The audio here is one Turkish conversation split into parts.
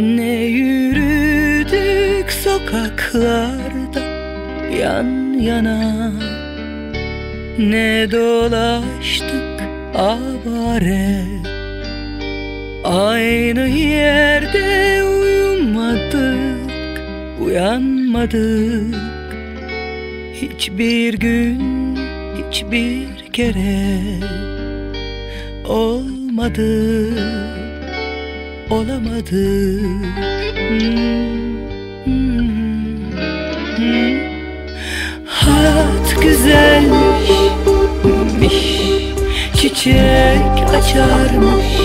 Ne yürüdük sokaklarda yan yana Ne dolaştık avare. Aynı yerde uyumadık, uyanmadık. Hiçbir gün, hiçbir kere olmadı, olamadı. Hayat güzelmiş, çiçek açarmış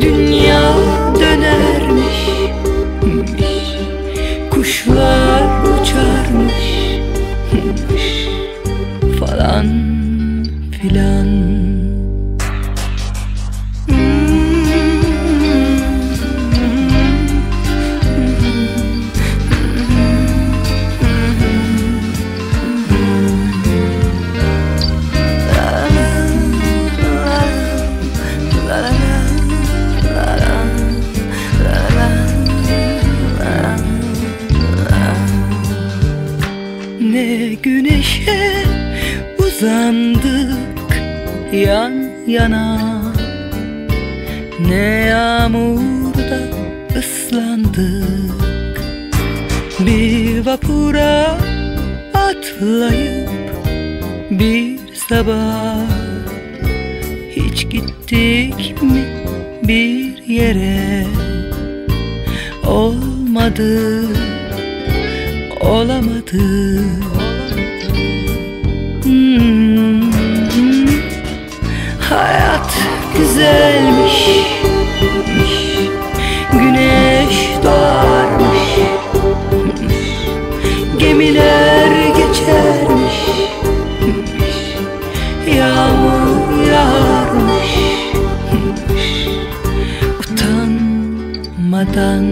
Dünya dönermiş Kuşlar uçarmış Falan filan Güneşe uzandık yan yana. Ne yağmurda ıslandık Bir vapura atlayıp bir sabah. Hiç gittik mi bir yere? Olmadı olamadı gemiler geçermiş. Yağmur yağarmış. Utanmadan